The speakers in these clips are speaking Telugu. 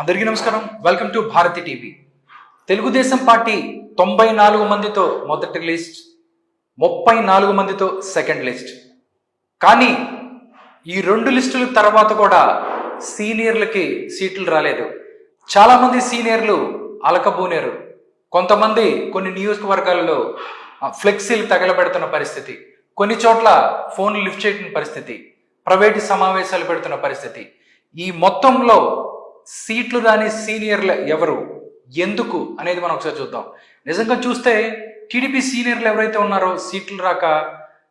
అందరికీ నమస్కారం. Welcome to Bharathi TV Telugu Desam party తొంభై నాలుగు మందితో మొదటి లిస్ట్ ముప్పై నాలుగు మందితో సెకండ్ లిస్ట్. కానీ ఈ రెండు లిస్టుల తర్వాత కూడా సీనియర్లకి సీట్లు రాలేదు. చాలామంది సీనియర్లు అలకబూనేరు. కొంతమంది కొన్ని నియోజకవర్గాలలో ఫ్లెక్సీలు తగలబెడుతున్న పరిస్థితి. కొన్ని చోట్ల ఫోన్లు లిఫ్ట్ చేయడం పరిస్థితి. ప్రైవేటు సమావేశాలు పెడుతున్న పరిస్థితి. ఈ మొత్తంలో సీట్లు రాని సీనియర్లు ఎవరు? ఎందుకు? అనేది మనం ఒకసారి చూద్దాం. నిజంగా చూస్తే టీడీపీ సీనియర్లు ఎవరైతే ఉన్నారో సీట్లు రాక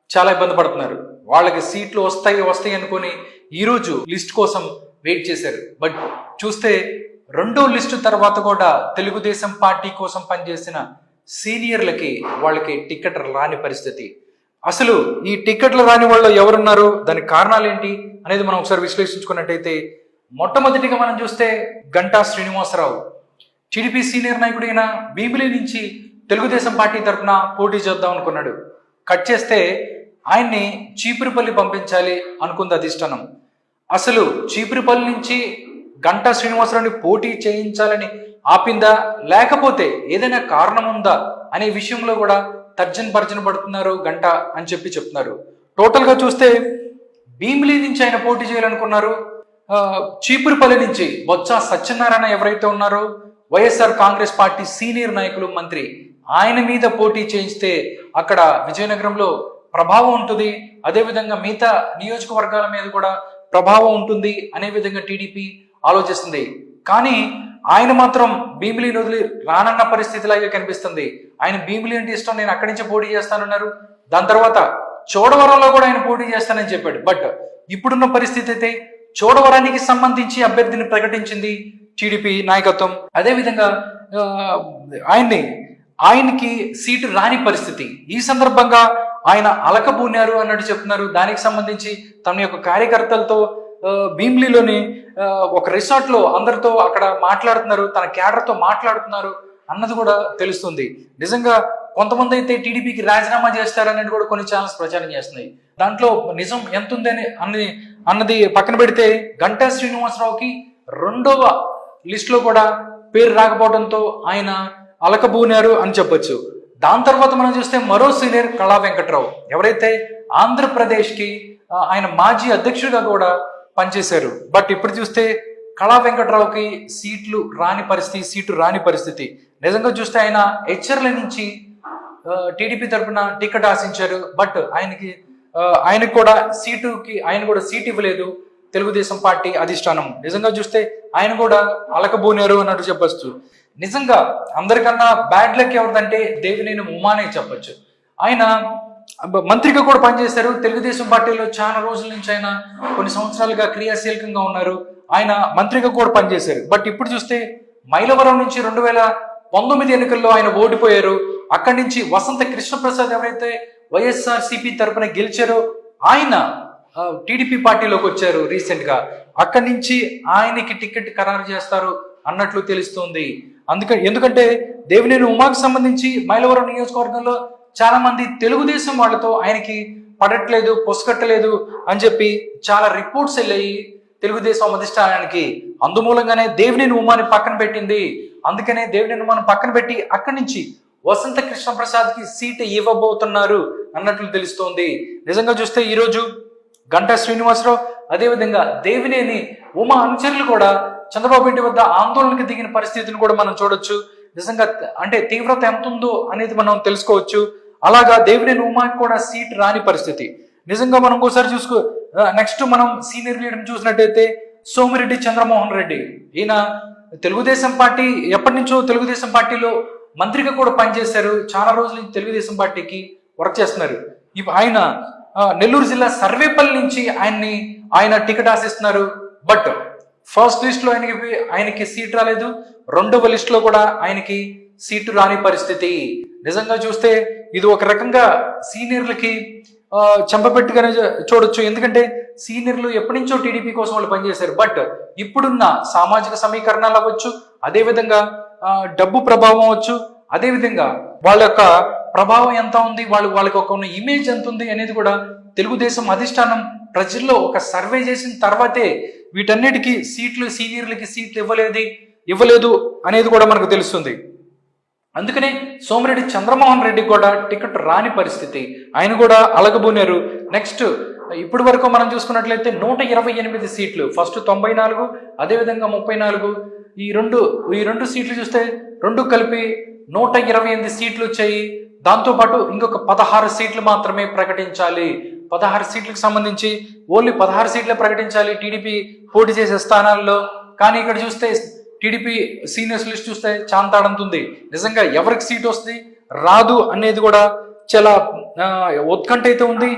చాలా ఇబ్బంది పడుతున్నారు. వాళ్ళకి సీట్లు వస్తాయి వస్తాయి అనుకొని ఈరోజు లిస్ట్ కోసం వెయిట్ చేశారు. బట్ చూస్తే రెండో లిస్టు తర్వాత కూడా తెలుగుదేశం పార్టీ కోసం పనిచేసిన సీనియర్లకి వాళ్ళకి టికెట్ రాని పరిస్థితి. అసలు ఈ టికెట్లు రాని వాళ్ళు ఎవరున్నారు? దానికి కారణాలు ఏంటి? అనేది మనం ఒకసారి విశ్లేషించుకున్నట్టయితే మొట్టమొదటిగా మనం చూస్తే గంటా శ్రీనివాసరావు. టీడీపీ సీనియర్ నాయకుడైన భీమిలి నుంచి తెలుగుదేశం పార్టీ తరఫున పోటీ చేద్దాం అనుకున్నాడు. కట్ చేస్తే ఆయన్ని చీపురుపల్లి పంపించాలి అనుకుంది అధిష్టానం. అసలు చీపురుపల్లి నుంచి గంటా శ్రీనివాసరావుని పోటీ చేయించాలని ఆపిందా? లేకపోతే ఏదైనా కారణం ఉందా అనే విషయంలో కూడా తర్జన భర్జన పడుతున్నారు గంట అని చెప్పి చెప్తున్నారు. టోటల్గా చూస్తే భీమిలి నుంచి ఆయన పోటీ చేయాలనుకున్నారు. చీపురుపల్లి నుంచి బొత్స సత్యనారాయణ ఎవరైతే ఉన్నారో వైఎస్ఆర్ కాంగ్రెస్ పార్టీ సీనియర్ నాయకులు మంత్రి ఆయన మీద పోటీ చేయిస్తే అక్కడ విజయనగరంలో ప్రభావం ఉంటుంది. అదేవిధంగా మిగతా నియోజకవర్గాల మీద కూడా ప్రభావం ఉంటుంది అనే విధంగా టీడీపీ ఆలోచిస్తుంది. కానీ ఆయన మాత్రం భీమిలి వదిలి రానన్న పరిస్థితిలాగే కనిపిస్తుంది. ఆయన భీమిలి అంటే ఇష్టం నేను అక్కడి నుంచి పోటీ చేస్తానన్నారు. దాని తర్వాత చోడవరంలో కూడా ఆయన పోటీ చేస్తానని చెప్పాడు. బట్ ఇప్పుడున్న పరిస్థితి అయితే చోడవరానికి సంబంధించి అభ్యర్థిని ప్రకటించింది టీడీపీ నాయకత్వం. అదేవిధంగా ఆయన్ని ఆయనకి సీటు రాని పరిస్థితి. ఈ సందర్భంగా ఆయన అలకబూనారు అన్నట్టు చెప్తున్నారు. దానికి సంబంధించి తన యొక్క కార్యకర్తలతో భీమ్లీలోని ఒక రిసార్ట్లో అందరితో అక్కడ మాట్లాడుతున్నారు. తన క్యాడర్తో మాట్లాడుతున్నారు. అన్నది కూడా తెలుస్తుంది. నిజంగా కొంతమంది అయితే టీడీపీకి రాజీనామా చేస్తారనేది కూడా కొన్ని ఛానల్స్ ప్రచారం చేస్తున్నాయి. దాంట్లో నిజం ఎంత ఉందని అన్నది అన్నది పక్కన పెడితే గంటా శ్రీనివాసరావుకి రెండవ లిస్టులో కూడా పేరు రాకపోవడంతో ఆయన అలకబూనారు అని చెప్పొచ్చు. దాని తర్వాత మనం చూస్తే మరో సీనియర్ కళా వెంకట్రావు. ఎవరైతే ఆంధ్రప్రదేశ్కి ఆయన మాజీ అధ్యక్షుడిగా కూడా పనిచేశారు. బట్ ఇప్పుడు చూస్తే కళా వెంకట్రావుకి సీట్లు రాని పరిస్థితి సీటు రాని పరిస్థితి. నిజంగా చూస్తే ఆయన హెచ్చర్ల నుంచి టీడీపీ తరఫున టికెట్ ఆశించారు. బట్ ఆయనకి ఆయనకు కూడా సీటుకి ఆయన కూడా సీట్ ఇవ్వలేదు తెలుగుదేశం పార్టీ అధిష్టానం. నిజంగా చూస్తే ఆయన కూడా అలకబోనేరు అన్నట్టు చెప్పొచ్చు. నిజంగా అందరికన్నా బ్యాడ్ లక్ ఎవరిదంటే దేవినేని ఉమానే చెప్పొచ్చు. ఆయన మంత్రిగా కూడా పనిచేశారు. తెలుగుదేశం పార్టీలో చాలా రోజుల నుంచి ఆయన కొన్ని సంవత్సరాలుగా క్రియాశీలకంగా ఉన్నారు. ఆయన మంత్రిగా కూడా పనిచేశారు. బట్ ఇప్పుడు చూస్తే మైలవరం నుంచి రెండు వేల పంతొమ్మిది ఎన్నికల్లో ఆయన ఓడిపోయారు. అక్కడి నుంచి వసంత కృష్ణప్రసాద్ ఎవరైతే వైఎస్ఆర్ సిపి తరపున గెలిచారో ఆయన టీడీపీ పార్టీలోకి వచ్చారు రీసెంట్గా అక్కడి నుంచి ఆయనకి టికెట్ ఖరారు చేస్తారు అన్నట్లు తెలుస్తుంది. అందుకని ఎందుకంటే దేవినేని ఉమాకు సంబంధించి మైలవరం నియోజకవర్గంలో చాలా మంది తెలుగుదేశం వాళ్ళతో ఆయనకి పడట్లేదు పొసగట్టలేదు అని చెప్పి చాలా రిపోర్ట్స్ వెళ్ళాయి. తెలుగుదేశం అధిష్టానానికి అందుమూలంగానే దేవుని ఉమాని పక్కన పెట్టింది. అందుకనే దేవుని ఉమాని పక్కన పెట్టి అక్కడి నుంచి వసంత కృష్ణ ప్రసాద్కి సీట్ ఇవ్వబోతున్నారు అన్నట్లు తెలుస్తోంది. నిజంగా చూస్తే ఈరోజు గంటా శ్రీనివాసరావు అదేవిధంగా దేవినేని ఉమా అనుచరులు కూడా చంద్రబాబు ఇంటి వద్ద ఆందోళనకు దిగిన పరిస్థితిని కూడా మనం చూడొచ్చు. నిజంగా అంటే తీవ్రత ఎంత ఉందో అనేది మనం తెలుసుకోవచ్చు. అలాగా దేవినేని ఉమాకి కూడా సీట్ రాని పరిస్థితి. నిజంగా మనం ఒకసారి చూసుకో నెక్స్ట్ మనం సీనియర్ లీడర్ చూసినట్టయితే సోమిరెడ్డి చంద్రమోహన్ రెడ్డి. ఈయన తెలుగుదేశం పార్టీ ఎప్పటి నుంచో తెలుగుదేశం పార్టీలో మంత్రిగా కూడా పనిచేశారు. చాలా రోజుల నుంచి తెలుగుదేశం పార్టీకి వర్క్ చేస్తున్నారు. ఇప్పుడు ఆయన నెల్లూరు జిల్లా సర్వేపల్లి నుంచి ఆయన్ని ఆయన టికెట్ ఆశిస్తున్నారు. బట్ ఫస్ట్ లిస్ట్లో ఆయనకి ఆయనకి సీట్ రాలేదు. రెండవ లిస్ట్లో కూడా ఆయనకి సీటు రాని పరిస్థితి. నిజంగా చూస్తే ఇది ఒక రకంగా సీనియర్లకి చెంపపెట్టుగానే చూడొచ్చు. ఎందుకంటే సీనియర్లు ఎప్పటి నుంచో టీడీపీ కోసం వాళ్ళు పనిచేశారు. బట్ ఇప్పుడున్న సామాజిక సమీకరణాలు అవ్వచ్చు అదేవిధంగా డబ్బు ప్రభావం అవ్వచ్చు అదేవిధంగా వాళ్ళ యొక్క ప్రభావం ఎంత ఉంది వాళ్ళు వాళ్ళకి ఒక ఉన్న ఇమేజ్ ఎంత ఉంది అనేది కూడా తెలుగుదేశం అధిష్టానం ప్రజల్లో ఒక సర్వే చేసిన తర్వాతే వీటన్నిటికీ సీట్లు సీనియర్లకి సీట్లు ఇవ్వలేదు ఇవ్వలేదు అనేది కూడా మనకు తెలుస్తుంది. అందుకనే సోమిరెడ్డి చంద్రమోహన్ రెడ్డి కూడా టికెట్ రాని పరిస్థితి. ఆయన కూడా అలగబూనారు. నెక్స్ట్ ఇప్పటి వరకు మనం చూసుకున్నట్లయితే నూట ఇరవై ఎనిమిది సీట్లు. ఫస్ట్ తొంభై నాలుగు అదేవిధంగా ముప్పై నాలుగు. ఈ రెండు ఈ రెండు సీట్లు చూస్తే రెండు కలిపి నూట ఇరవై ఎనిమిది సీట్లు వచ్చాయి. దాంతోపాటు ఇంకొక పదహారు సీట్లు మాత్రమే ప్రకటించాలి. పదహారు సీట్లకు సంబంధించి ఓన్లీ పదహారు సీట్లే ప్రకటించాలి టీడీపీ పోటీ చేసే స్థానాల్లో. కానీ ఇక్కడ చూస్తే టీడీపీ సీనియర్స్ లిస్ట్ చూస్తే చాంతాడంతుంది నిజంగా ఎవరికి సీట్ వస్తుంది? రాదు అనేది కూడా చాలా ఉత్కంఠ అయితే ఉంది.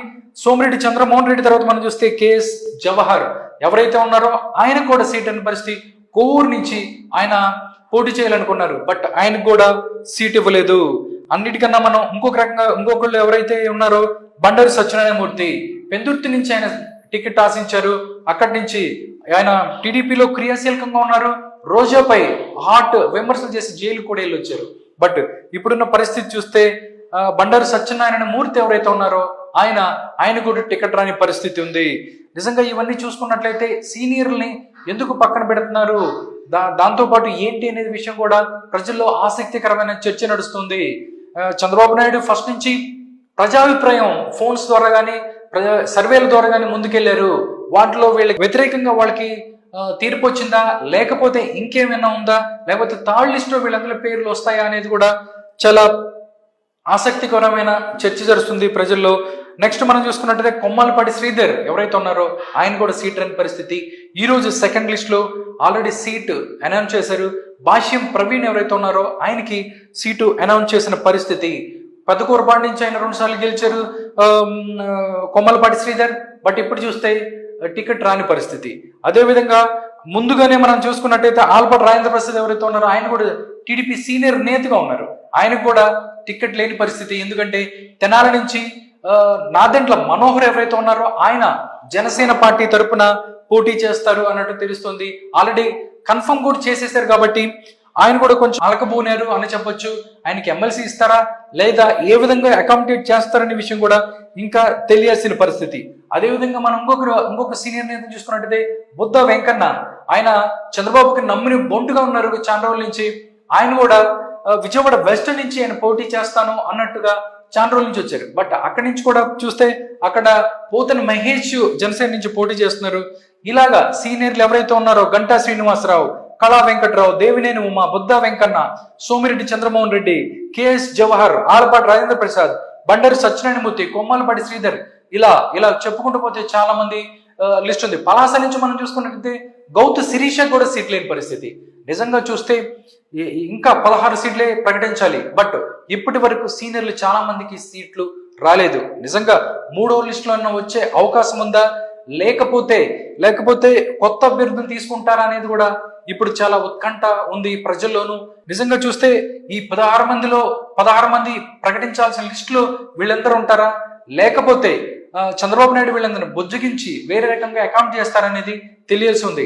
సోమిరెడ్డి చంద్రమోహన్ రెడ్డి తర్వాత మనం చూస్తే కేఎస్ జవహర్ ఎవరైతే ఉన్నారో ఆయన కూడా సీట్ అనే పరిస్థితి కోవూరు నుంచి ఆయన పోటీ చేయాలనుకున్నారు. బట్ ఆయనకు కూడా సీట్ ఇవ్వలేదు. అన్నిటికన్నా మనం ఇంకొక రకంగా ఇంకొకళ్ళు ఎవరైతే ఉన్నారో బండారు సత్యనారాయణమూర్తి పెందుర్తి నుంచి ఆయన టికెట్ ఆశించారు. అక్కడి నుంచి ఆయన టీడీపీలో క్రియాశీలకంగా ఉన్నారు. రోజాపై హాట్ విమర్శలు చేసి జైలు కూడా వెళ్ళి వచ్చారు బట్ ఇప్పుడున్న పరిస్థితి చూస్తే బండారు సత్యనారాయణ మూర్తి ఎవరైతే ఉన్నారో ఆయన ఆయన కూడా టికెట్ రాని పరిస్థితి ఉంది. నిజంగా ఇవన్నీ చూసుకున్నట్లయితే సీనియర్ని ఎందుకు పక్కన పెడుతున్నారు? దా దాంతోపాటు ఏంటి అనేది విషయం కూడా ప్రజల్లో ఆసక్తికరమైన చర్చ నడుస్తుంది. చంద్రబాబు నాయుడు ఫస్ట్ నుంచి ప్రజాభిప్రాయం ఫోన్స్ ద్వారా కానీ ప్రజా సర్వేల ద్వారా కానీ ముందుకెళ్ళారు. వాటిలో వీళ్ళకి వ్యతిరేకంగా వాళ్ళకి తీర్పు వచ్చిందా? లేకపోతే ఇంకేమైనా ఉందా? లేకపోతే థర్డ్ లిస్ట్లో వీళ్ళందరి పేర్లు వస్తాయా అనేది కూడా చాలా ఆసక్తికరమైన చర్చ జరుగుతుంది ప్రజల్లో. నెక్స్ట్ మనం చూసుకున్నట్టయితే కొమ్మలపాటి శ్రీధర్ ఎవరైతే ఉన్నారో ఆయన కూడా సీట్ రాని పరిస్థితి. ఈరోజు సెకండ్ లిస్ట్లో ఆల్రెడీ సీట్ అనౌన్స్ చేశారు. భాష్యం ప్రవీణ్ ఎవరైతే ఉన్నారో ఆయనకి సీటు అనౌన్స్ చేసిన పరిస్థితి. పెద్దకూరపాటి నుంచి ఆయన రెండుసార్లు గెలిచారు కొమ్మలపాటి శ్రీధర్. బట్ ఇప్పుడు చూస్తే టికెట్ రాని పరిస్థితి. అదేవిధంగా ముందుగానే మనం చూసుకున్నట్టయితే ఆల్పట్ రాజేంద్ర ప్రసాద్ ఎవరైతే ఉన్నారో ఆయన కూడా టీడీపీ సీనియర్ నేతగా ఉన్నారు. ఆయనకు కూడా టికెట్ లేని పరిస్థితి. ఎందుకంటే తెనాల నుంచి నాదెంట్ల మనోహర్ ఎవరైతే ఉన్నారో ఆయన జనసేన పార్టీ తరపున పోటీ చేస్తారు అన్నట్టు తెలుస్తుంది. ఆల్రెడీ కన్ఫర్మ్ కూడా చేసేసారు కాబట్టి ఆయన కూడా కొంచెం అలకబోనారు అని చెప్పొచ్చు. ఆయనకి ఎమ్మెల్సీ ఇస్తారా? లేదా ఏ విధంగా అకామిడేట్ చేస్తారనే విషయం కూడా ఇంకా తెలియాల్సిన పరిస్థితి. అదేవిధంగా మనం ఇంకొకరు ఇంకొక సీనియర్ నేత చూసుకున్నట్టయితే బుద్ధ వెంకన్న. ఆయన చంద్రబాబుకి నమ్మిన బొంటుగా ఉన్నారు చాలా రోజుల నుంచి. ఆయన కూడా విజయవాడ వెస్ట్ నుంచి ఆయన పోటీ చేస్తాను అన్నట్టుగా చాలా రోజుల నుంచి వచ్చారు. బట్ అక్కడి నుంచి కూడా చూస్తే అక్కడ పోతన మహేష్ జనసేన నుంచి పోటీ చేస్తున్నారు. ఇలాగా సీనియర్లు ఎవరైతే ఉన్నారో గంటా శ్రీనివాసరావు కళా వెంకట్రావు దేవినేని ఉమా బుద్ధ వెంకన్న సోమిరెడ్డి చంద్రమోహన్ రెడ్డి కేఎస్ జవహర్ ఆలపాటి రాజేంద్ర ప్రసాద్ బండరి సత్యనారాయణమూర్తి కొమ్మలపాటి శ్రీధర్. ఇలా ఇలా చెప్పుకుంటూ పోతే చాలా మంది లిస్ట్ ఉంది. పలాస నుంచి మనం చూసుకున్నట్లయితే గౌతు శిరీష కూడా సీట్ లేని పరిస్థితి. నిజంగా చూస్తే ఇంకా పదహారు సీట్లే ప్రకటించాలి. బట్ ఇప్పటి వరకు సీనియర్లు చాలా మందికి సీట్లు రాలేదు. నిజంగా మూడో లిస్టులో వచ్చే అవకాశం ఉందా? లేకపోతే లేకపోతే కొత్త అభ్యర్థులు తీసుకుంటారా అనేది కూడా ఇప్పుడు చాలా ఉత్కంఠ ఉంది ప్రజల్లోనూ. నిజంగా చూస్తే ఈ పదహారు మందిలో పదహారు మంది ప్రకటించాల్సిన లిస్టులో వీళ్ళందరూ ఉంటారా? లేకపోతే చంద్రబాబు నాయుడు వీళ్ళందరిని బుజ్జగించి వేరే రకంగా అకౌంట్ చేస్తారనేది తెలియాల్సి ఉంది.